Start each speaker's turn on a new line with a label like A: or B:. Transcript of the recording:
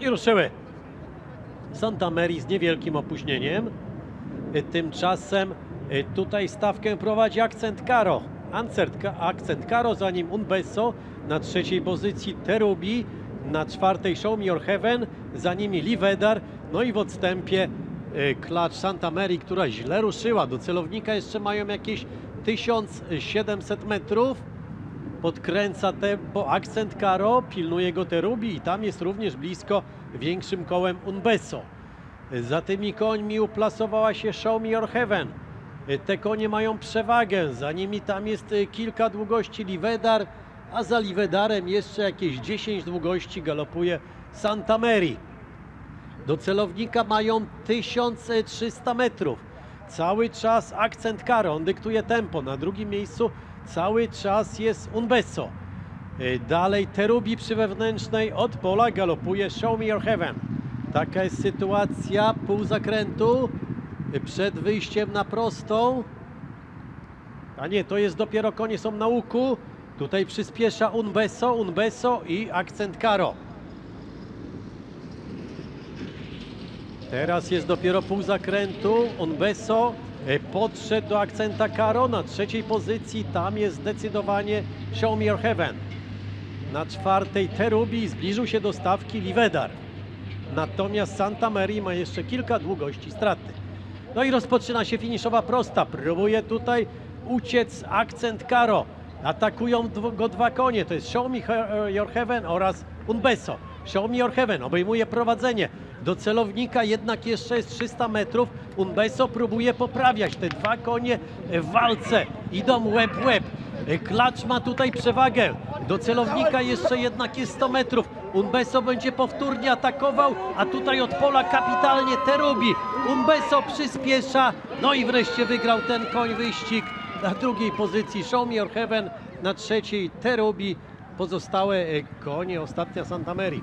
A: i ruszyły. Santa Mary z niewielkim opóźnieniem. Tymczasem y, tutaj stawkę prowadzi akcent Ka- akcent Karo, za nim Unbeso, na trzeciej pozycji Terubi, na czwartej Show Me Your Heaven, za nimi Livedar, no i w odstępie y, klacz Santa Mary, która źle ruszyła. Do celownika jeszcze mają jakieś 1700 metrów. Podkręca tempo akcent Karo, pilnuje go Terubi i tam jest również blisko większym kołem Unbeso. Za tymi końmi uplasowała się Show Me Your Heaven. Te konie mają przewagę, za nimi tam jest kilka długości Livedar, a za Livedarem jeszcze jakieś 10 długości galopuje Santa Mary. Do celownika mają 1300 metrów. Cały czas akcent Karo, on dyktuje tempo. Na drugim miejscu cały czas jest Unbeso. Y, Dalej Terubi przy wewnętrznej od pola galopuje Show Me Your Heaven. Taka jest sytuacja pół zakrętu y, przed wyjściem na prostą. A nie, to jest dopiero konie są na łuku. Tutaj przyspiesza Unbeso, Unbeso i akcent Karo. Teraz jest dopiero pół zakrętu. Unbeso podszedł do akcenta Karo na trzeciej pozycji. Tam jest zdecydowanie Show Me Your Heaven. Na czwartej Terubi zbliżył się do stawki Livedar. Natomiast Santa Mary ma jeszcze kilka długości straty. No i rozpoczyna się finiszowa prosta. Próbuje tutaj uciec akcent Karo. Atakują go dwa konie. To jest Show Me Your Heaven oraz Unbeso. Your Heaven obejmuje prowadzenie. Do celownika jednak jeszcze jest 300 metrów. Unbeso próbuje poprawiać. Te dwa konie w walce idą łeb łeb. Klacz ma tutaj przewagę. Do celownika jeszcze jednak jest 100 metrów. Unbeso będzie powtórnie atakował, a tutaj od pola kapitalnie Terubi. Unbeso przyspiesza, no i wreszcie wygrał ten koń wyścig. Na drugiej pozycji Show Me Your Heaven, na trzeciej Terubi. Pozostałe e, konie, ostatnia Santa Mary.